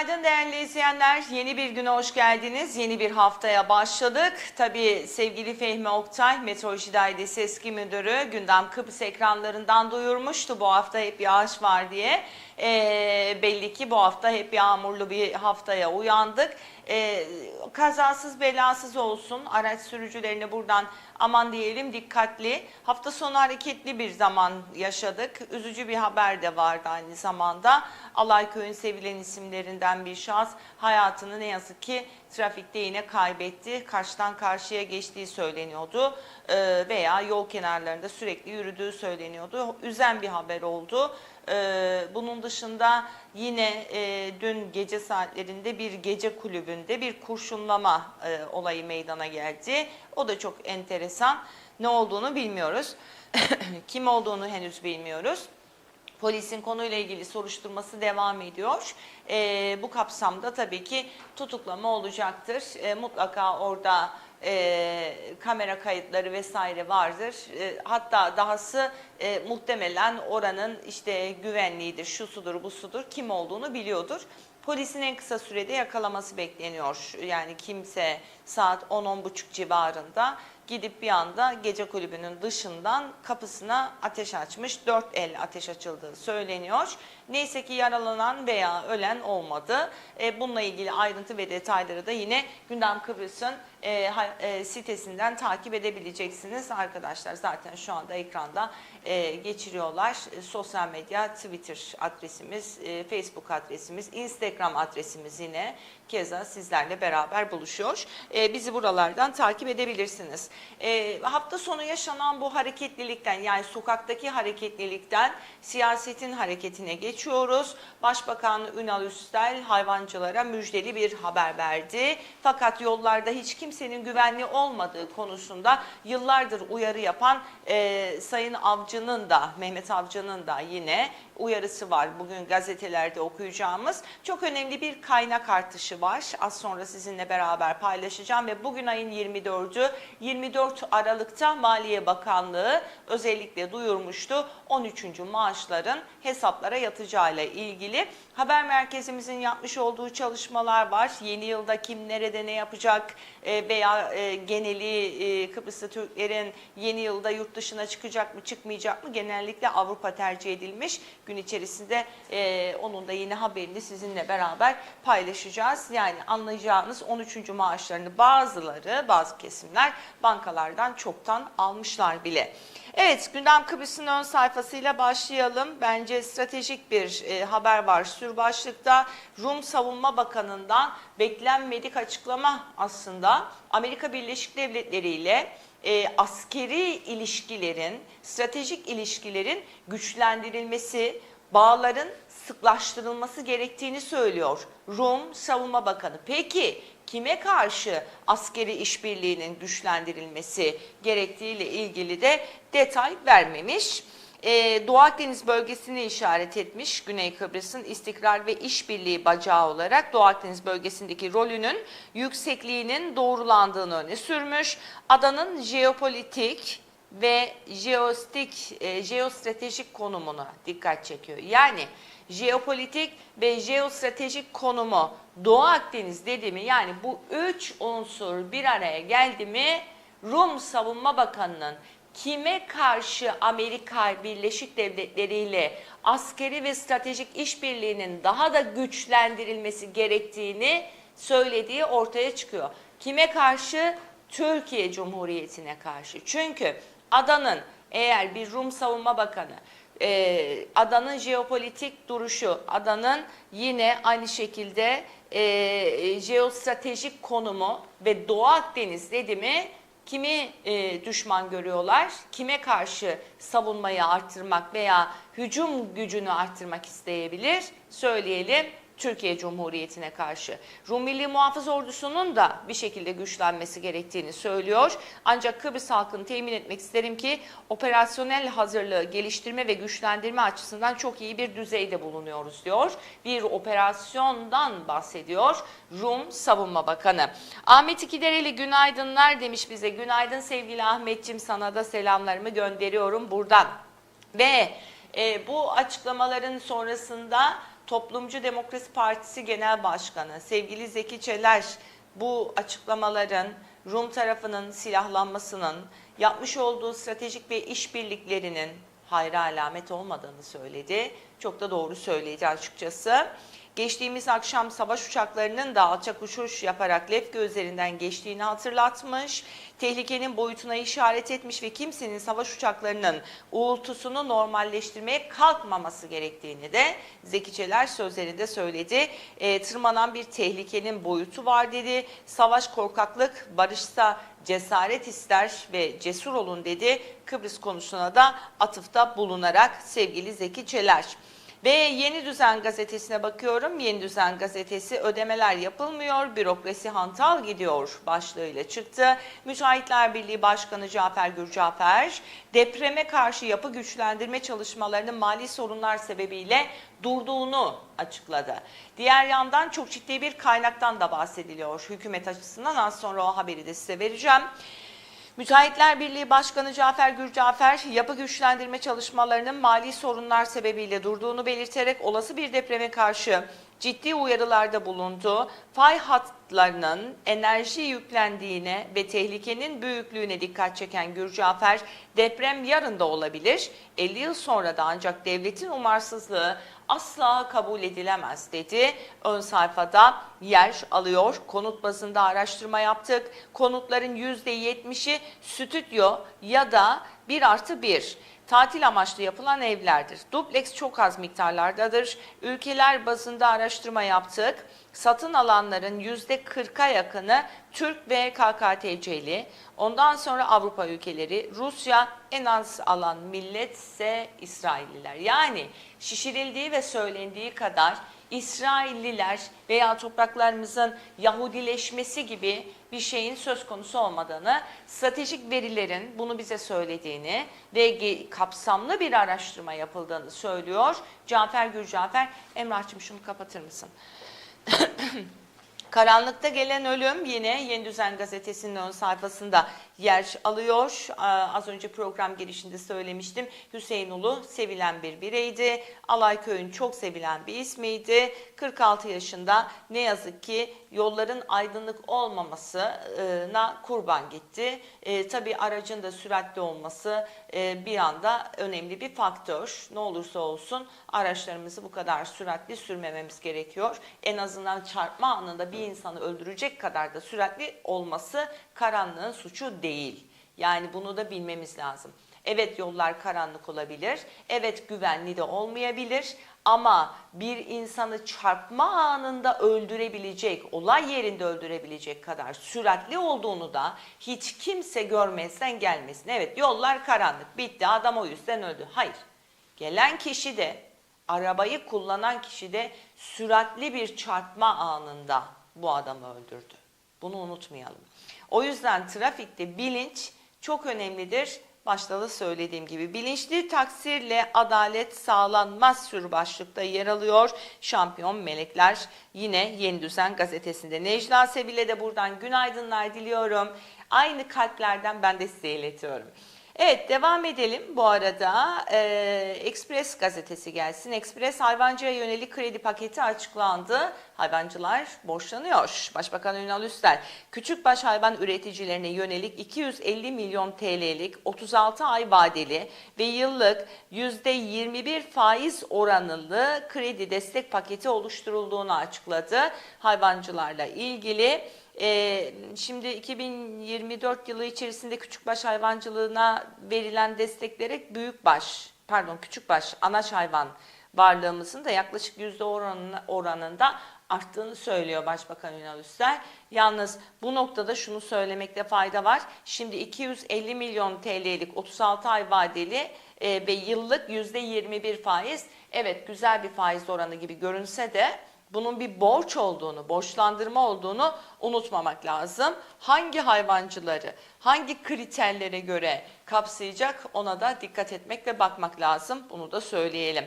Günaydın değerli izleyenler. Yeni bir güne hoş geldiniz. Yeni bir haftaya başladık. Tabii sevgili Fehmi Oktay, Meteoroloji Dairesi eski müdürü gündem Kıbrıs ekranlarından duyurmuştu bu hafta hep yağış var diye. Ee, belli ki bu hafta hep yağmurlu bir haftaya uyandık. Ee, kazasız belasız olsun. Araç sürücülerine buradan aman diyelim dikkatli. Hafta sonu hareketli bir zaman yaşadık. Üzücü bir haber de vardı aynı zamanda. Alayköy'ün sevilen isimlerinden bir şahıs hayatını ne yazık ki trafikte yine kaybetti. Karşıdan karşıya geçtiği söyleniyordu Ee, veya yol kenarlarında sürekli yürüdüğü söyleniyordu. Üzen bir haber oldu. Ee, bunun dışında yine e, dün gece saatlerinde bir gece kulübünde bir kurşunlama e, olayı meydana geldi. O da çok enteresan. Ne olduğunu bilmiyoruz. Kim olduğunu henüz bilmiyoruz. Polisin konuyla ilgili soruşturması devam ediyor. Ee, bu kapsamda tabii ki tutuklama olacaktır. Ee, mutlaka orada e, kamera kayıtları vesaire vardır. E, hatta dahası e, muhtemelen oranın işte güvenliğidir, şu sudur, bu sudur, kim olduğunu biliyordur. Polisin en kısa sürede yakalaması bekleniyor. Yani kimse saat 10-10.30 civarında gidip bir anda gece kulübünün dışından kapısına ateş açmış. Dört el ateş açıldığı söyleniyor. Neyse ki yaralanan veya ölen olmadı. E, bununla ilgili ayrıntı ve detayları da yine Gündem Kıbrıs'ın e, e, sitesinden takip edebileceksiniz. Arkadaşlar zaten şu anda ekranda e, geçiriyorlar. E, sosyal medya, Twitter adresimiz, e, Facebook adresimiz, Instagram adresimiz yine keza sizlerle beraber buluşuyor. E, bizi buralardan takip edebilirsiniz. E, hafta sonu yaşanan bu hareketlilikten yani sokaktaki hareketlilikten siyasetin hareketine geçiyoruz. Başbakan Ünal Üstel hayvancılara müjdeli bir haber verdi. Fakat yollarda hiç kimsenin güvenli olmadığı konusunda yıllardır uyarı yapan e, Sayın Avcı'nın da Mehmet Avcı'nın da yine uyarısı var. Bugün gazetelerde okuyacağımız çok önemli bir kaynak artışı var. Az sonra sizinle beraber paylaşacağım ve bugün ayın 24'ü 24 Aralık'ta Maliye Bakanlığı özellikle duyurmuştu. 13. maaşların hesaplara yatacağıyla ilgili haber merkezimizin yapmış olduğu çalışmalar var. Yeni yılda kim nerede ne yapacak e, veya e, geneli e, Kıbrıslı Türklerin yeni yılda yurt dışına çıkacak mı çıkmayacak mı genellikle Avrupa tercih edilmiş. Gün içerisinde onun da yine haberini sizinle beraber paylaşacağız. Yani anlayacağınız 13. maaşlarını bazıları bazı kesimler bankalardan çoktan almışlar bile. Evet gündem Kıbrıs'ın ön sayfasıyla başlayalım. Bence stratejik bir e, haber var sür başlıkta. Rum Savunma Bakanı'ndan beklenmedik açıklama aslında Amerika Birleşik Devletleri ile e, askeri ilişkilerin, stratejik ilişkilerin güçlendirilmesi, bağların sıklaştırılması gerektiğini söylüyor Rum Savunma Bakanı. Peki kime karşı askeri işbirliğinin güçlendirilmesi gerektiğiyle ilgili de detay vermemiş. Ee, Doğu Akdeniz bölgesini işaret etmiş Güney Kıbrıs'ın istikrar ve işbirliği bacağı olarak Doğu Akdeniz bölgesindeki rolünün yüksekliğinin doğrulandığını öne sürmüş. Adanın jeopolitik ve jeostik, e, jeostratejik konumuna dikkat çekiyor. Yani jeopolitik ve jeostratejik konumu Doğu Akdeniz dedi mi yani bu üç unsur bir araya geldi mi Rum Savunma Bakanı'nın kime karşı Amerika Birleşik Devletleri ile askeri ve stratejik işbirliğinin daha da güçlendirilmesi gerektiğini söylediği ortaya çıkıyor. Kime karşı? Türkiye Cumhuriyeti'ne karşı. Çünkü adanın eğer bir Rum Savunma Bakanı e, adanın jeopolitik duruşu, adanın yine aynı şekilde e, jeostratejik konumu ve Doğu Akdeniz dedi mi kimi e, düşman görüyorlar, kime karşı savunmayı arttırmak veya hücum gücünü arttırmak isteyebilir söyleyelim. Türkiye Cumhuriyeti'ne karşı. Rum Milli Muhafız Ordusu'nun da bir şekilde güçlenmesi gerektiğini söylüyor. Ancak Kıbrıs halkını temin etmek isterim ki operasyonel hazırlığı geliştirme ve güçlendirme açısından çok iyi bir düzeyde bulunuyoruz diyor. Bir operasyondan bahsediyor Rum Savunma Bakanı. Ahmet İkidereli günaydınlar demiş bize. Günaydın sevgili Ahmetçim sana da selamlarımı gönderiyorum buradan. Ve e, bu açıklamaların sonrasında Toplumcu Demokrasi Partisi Genel Başkanı sevgili Zeki Çeler bu açıklamaların Rum tarafının silahlanmasının yapmış olduğu stratejik ve işbirliklerinin hayra alamet olmadığını söyledi. Çok da doğru söyledi açıkçası. Geçtiğimiz akşam savaş uçaklarının da alçak uçuş yaparak Lefke üzerinden geçtiğini hatırlatmış. Tehlikenin boyutuna işaret etmiş ve kimsenin savaş uçaklarının uğultusunu normalleştirmeye kalkmaması gerektiğini de Zeki Çeler sözlerinde söyledi. E, tırmanan bir tehlikenin boyutu var dedi. Savaş korkaklık, barışsa cesaret ister ve cesur olun dedi. Kıbrıs konusuna da atıfta bulunarak sevgili Zeki Çeler. Ve Yeni Düzen gazetesine bakıyorum. Yeni Düzen gazetesi ödemeler yapılmıyor, bürokrasi hantal gidiyor başlığıyla çıktı. Müteahhitler Birliği Başkanı Cafer Gürcafer, depreme karşı yapı güçlendirme çalışmalarının mali sorunlar sebebiyle durduğunu açıkladı. Diğer yandan çok ciddi bir kaynaktan da bahsediliyor hükümet açısından. Az sonra o haberi de size vereceğim. Müteahhitler Birliği Başkanı Cafer Gürcafer, yapı güçlendirme çalışmalarının mali sorunlar sebebiyle durduğunu belirterek olası bir depreme karşı ciddi uyarılarda bulundu. Fay hatlarının enerji yüklendiğine ve tehlikenin büyüklüğüne dikkat çeken Gürcafer, deprem yarın da olabilir, 50 yıl sonra da ancak devletin umarsızlığı asla kabul edilemez dedi. Ön sayfada yer alıyor. Konut bazında araştırma yaptık. Konutların %70'i stüdyo ya da 1 artı 1 tatil amaçlı yapılan evlerdir. Dupleks çok az miktarlardadır. Ülkeler bazında araştırma yaptık. Satın alanların %40'a yakını Türk ve KKTC'li. Ondan sonra Avrupa ülkeleri, Rusya en az alan milletse İsrailliler. Yani şişirildiği ve söylendiği kadar İsrailliler veya topraklarımızın Yahudileşmesi gibi bir şeyin söz konusu olmadığını, stratejik verilerin bunu bize söylediğini ve kapsamlı bir araştırma yapıldığını söylüyor. Cafer Gürcafer, Emrah'cığım şunu kapatır mısın? Karanlıkta gelen ölüm yine Yeni Düzen Gazetesi'nin ön sayfasında yer alıyor. Az önce program girişinde söylemiştim. Hüseyin Ulu sevilen bir bireydi. Alayköy'ün çok sevilen bir ismiydi. 46 yaşında ne yazık ki yolların aydınlık olmamasına kurban gitti. E, tabii aracın da süratli olması e, bir anda önemli bir faktör. Ne olursa olsun araçlarımızı bu kadar süratli sürmememiz gerekiyor. En azından çarpma anında bir insanı öldürecek kadar da süratli olması karanlığın suçu değil. Yani bunu da bilmemiz lazım. Evet yollar karanlık olabilir. Evet güvenli de olmayabilir. Ama bir insanı çarpma anında öldürebilecek, olay yerinde öldürebilecek kadar süratli olduğunu da hiç kimse görmezden gelmesin. Evet yollar karanlık, bitti adam o yüzden öldü. Hayır. Gelen kişi de, arabayı kullanan kişi de süratli bir çarpma anında bu adamı öldürdü. Bunu unutmayalım. O yüzden trafikte bilinç çok önemlidir. Başta da söylediğim gibi bilinçli taksirle adalet sağlanmaz sür başlıkta yer alıyor. Şampiyon Melekler yine Yeni Düzen gazetesinde. Necla Sebil'e de buradan günaydınlar diliyorum. Aynı kalplerden ben de size iletiyorum. Evet devam edelim bu arada. Ee, Express gazetesi gelsin. Express hayvancıya yönelik kredi paketi açıklandı. Hayvancılar borçlanıyor. Başbakan Ünal Üstel, küçükbaş hayvan üreticilerine yönelik 250 milyon TL'lik 36 ay vadeli ve yıllık %21 faiz oranlı kredi destek paketi oluşturulduğunu açıkladı. Hayvancılarla ilgili ee, şimdi 2024 yılı içerisinde küçükbaş hayvancılığına verilen desteklere büyükbaş, pardon küçükbaş anaç hayvan varlığımızın da yaklaşık yüzde oranında, arttığını söylüyor Başbakan Ünal Üstel. Yalnız bu noktada şunu söylemekte fayda var. Şimdi 250 milyon TL'lik 36 ay vadeli e, ve yıllık yüzde 21 faiz. Evet güzel bir faiz oranı gibi görünse de bunun bir borç olduğunu, borçlandırma olduğunu unutmamak lazım. Hangi hayvancıları, hangi kriterlere göre kapsayacak ona da dikkat etmek ve bakmak lazım. Bunu da söyleyelim.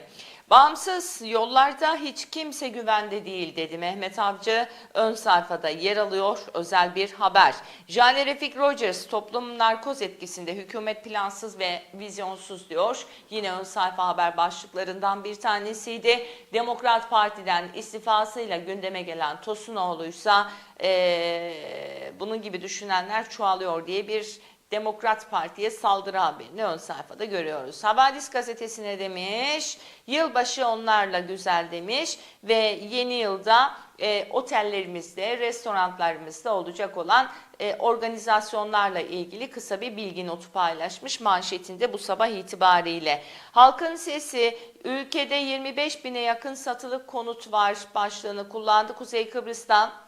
Bağımsız yollarda hiç kimse güvende değil dedi Mehmet Avcı. Ön sayfada yer alıyor özel bir haber. Jale Refik Rogers toplum narkoz etkisinde hükümet plansız ve vizyonsuz diyor. Yine ön sayfa haber başlıklarından bir tanesiydi. Demokrat Parti'den istifasıyla gündeme gelen Tosunoğlu'ysa eee bunun gibi düşünenler çoğalıyor diye bir Demokrat Parti'ye saldırı haberini ön sayfada görüyoruz. Havadis gazetesine demiş, yılbaşı onlarla güzel demiş ve yeni yılda e, otellerimizde, restoranlarımızda olacak olan e, organizasyonlarla ilgili kısa bir bilgi notu paylaşmış manşetinde bu sabah itibariyle. Halkın sesi ülkede 25 bine yakın satılık konut var başlığını kullandı Kuzey Kıbrıs'tan.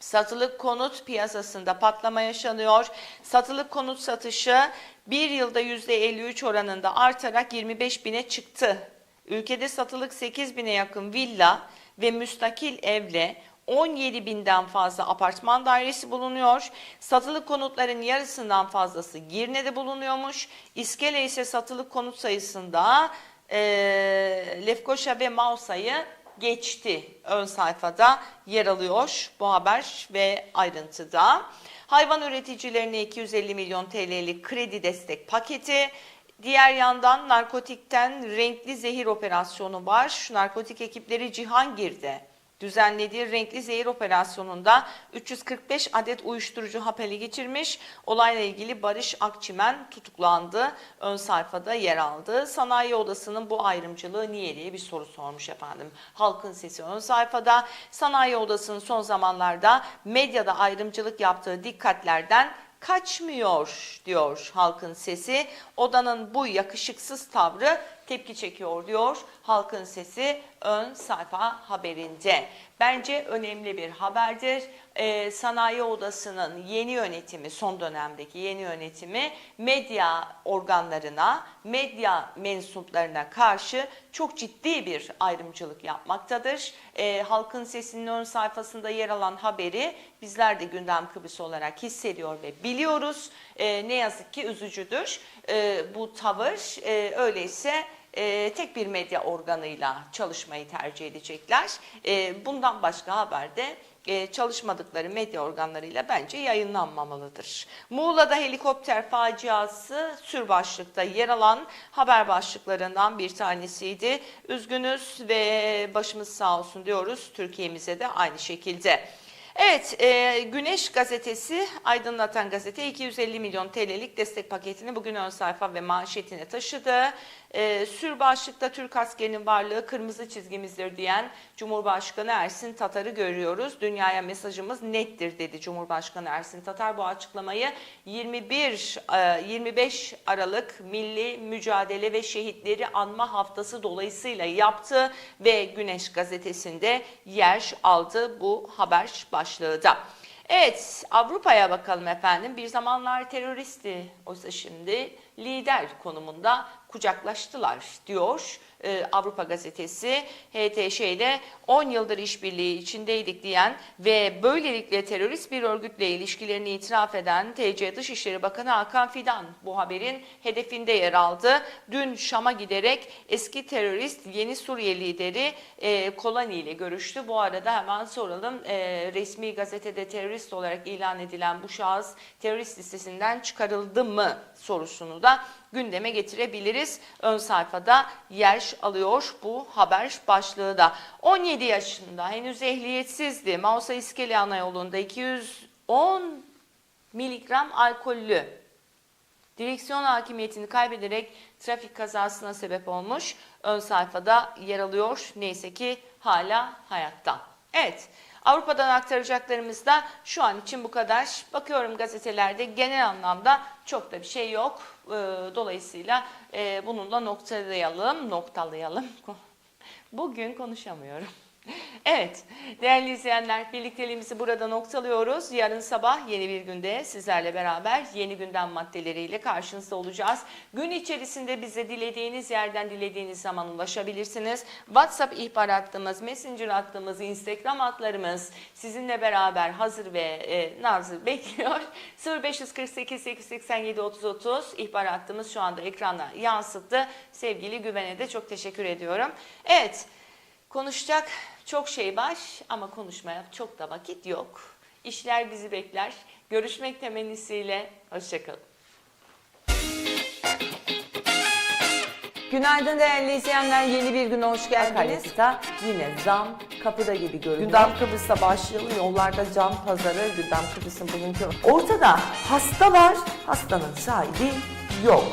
Satılık konut piyasasında patlama yaşanıyor. Satılık konut satışı bir yılda %53 oranında artarak 25 bine çıktı. Ülkede satılık 8 bine yakın villa ve müstakil evle 17 binden fazla apartman dairesi bulunuyor. Satılık konutların yarısından fazlası Girne'de bulunuyormuş. İskele ise satılık konut sayısında e, Lefkoşa ve Mausa'yı geçti. Ön sayfada yer alıyor bu haber ve ayrıntıda. Hayvan üreticilerine 250 milyon TL'lik kredi destek paketi. Diğer yandan narkotikten renkli zehir operasyonu var. Narkotik ekipleri Cihangir'de düzenlediği renkli zehir operasyonunda 345 adet uyuşturucu hap ele geçirmiş. Olayla ilgili Barış Akçimen tutuklandı. Ön sayfada yer aldı. Sanayi Odası'nın bu ayrımcılığı niye diye bir soru sormuş efendim. Halkın Sesi ön sayfada. Sanayi Odası'nın son zamanlarda medyada ayrımcılık yaptığı dikkatlerden kaçmıyor diyor halkın sesi. Odanın bu yakışıksız tavrı tepki çekiyor diyor halkın sesi ön sayfa haberinde. Bence önemli bir haberdir. Ee, Sanayi Odası'nın yeni yönetimi, son dönemdeki yeni yönetimi medya organlarına, medya mensuplarına karşı çok ciddi bir ayrımcılık yapmaktadır. Ee, halkın sesinin ön sayfasında yer alan haberi bizler de gündem Kıbrıs olarak hissediyor ve biliyoruz. Ee, ne yazık ki üzücüdür Ee, bu tavır. Ee, öyleyse e, tek bir medya organıyla çalışmayı tercih edecekler. E, bundan başka haber de e, çalışmadıkları medya organlarıyla bence yayınlanmamalıdır. Muğla'da helikopter faciası sür başlıkta yer alan haber başlıklarından bir tanesiydi. Üzgünüz ve başımız sağ olsun diyoruz Türkiye'mize de aynı şekilde. Evet, e, Güneş gazetesi, Aydınlatan Gazete 250 milyon TL'lik destek paketini bugün ön sayfa ve manşetine taşıdı. E, sür başlıkta Türk askerinin varlığı kırmızı çizgimizdir diyen Cumhurbaşkanı Ersin Tatar'ı görüyoruz. Dünyaya mesajımız nettir dedi Cumhurbaşkanı Ersin Tatar. Bu açıklamayı 21 e, 25 Aralık Milli Mücadele ve Şehitleri Anma Haftası dolayısıyla yaptı ve Güneş gazetesinde yer aldı bu haber başlığı da. Evet Avrupa'ya bakalım efendim. Bir zamanlar teröristi oysa şimdi lider konumunda kucaklaştılar diyor e, Avrupa Gazetesi HTŞ ile 10 yıldır işbirliği içindeydik diyen ve böylelikle terörist bir örgütle ilişkilerini itiraf eden TC Dışişleri Bakanı Hakan Fidan bu haberin hedefinde yer aldı. Dün Şam'a giderek eski terörist yeni Suriye lideri e, Kolani ile görüştü. Bu arada hemen soralım e, resmi gazetede terörist olarak ilan edilen bu şahıs terörist listesinden çıkarıldı mı sorusunu da gündeme getirebiliriz. Ön sayfada yer alıyor bu haber başlığı da. 17 yaşında henüz ehliyetsizdi. Mausa İskele Ana yolunda 210 miligram alkollü direksiyon hakimiyetini kaybederek trafik kazasına sebep olmuş. Ön sayfada yer alıyor. Neyse ki hala hayatta. Evet. Avrupa'dan aktaracaklarımız da şu an için bu kadar. Bakıyorum gazetelerde genel anlamda çok da bir şey yok. Ee, Dolayısıyla e, bununla noktalayalım, noktalayalım. Bugün konuşamıyorum. Evet, değerli izleyenler birlikteliğimizi burada noktalıyoruz. Yarın sabah yeni bir günde sizlerle beraber yeni gündem maddeleriyle karşınızda olacağız. Gün içerisinde bize dilediğiniz yerden dilediğiniz zaman ulaşabilirsiniz. WhatsApp ihbar hattımız, Messenger hattımız, Instagram hatlarımız sizinle beraber hazır ve e, nazır bekliyor. 0548 887 30 30 ihbar hattımız şu anda ekrana yansıttı. Sevgili Güven'e de çok teşekkür ediyorum. Evet. Konuşacak çok şey var ama konuşmaya çok da vakit yok. İşler bizi bekler. Görüşmek temennisiyle. Hoşçakalın. Günaydın değerli izleyenler. Yeni bir güne hoş geldiniz. Akaryakıta yine zam kapıda gibi görünüyor. Gündem Kıbrıs'ta başlayalım. Yollarda cam pazarı, Gündem Kıbrıs'ın bugünkü... Ortada hasta var, hastanın sahibi yok.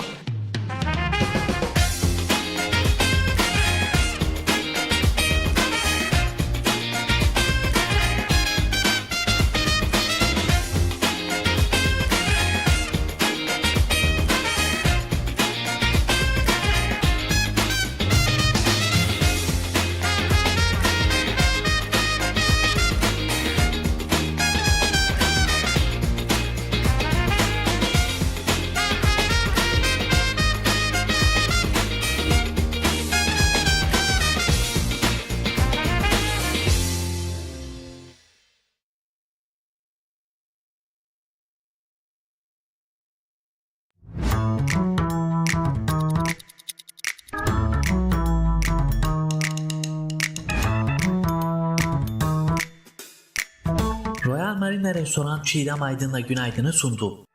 Marina Restoran Çiğdem Aydın'la günaydını sundu.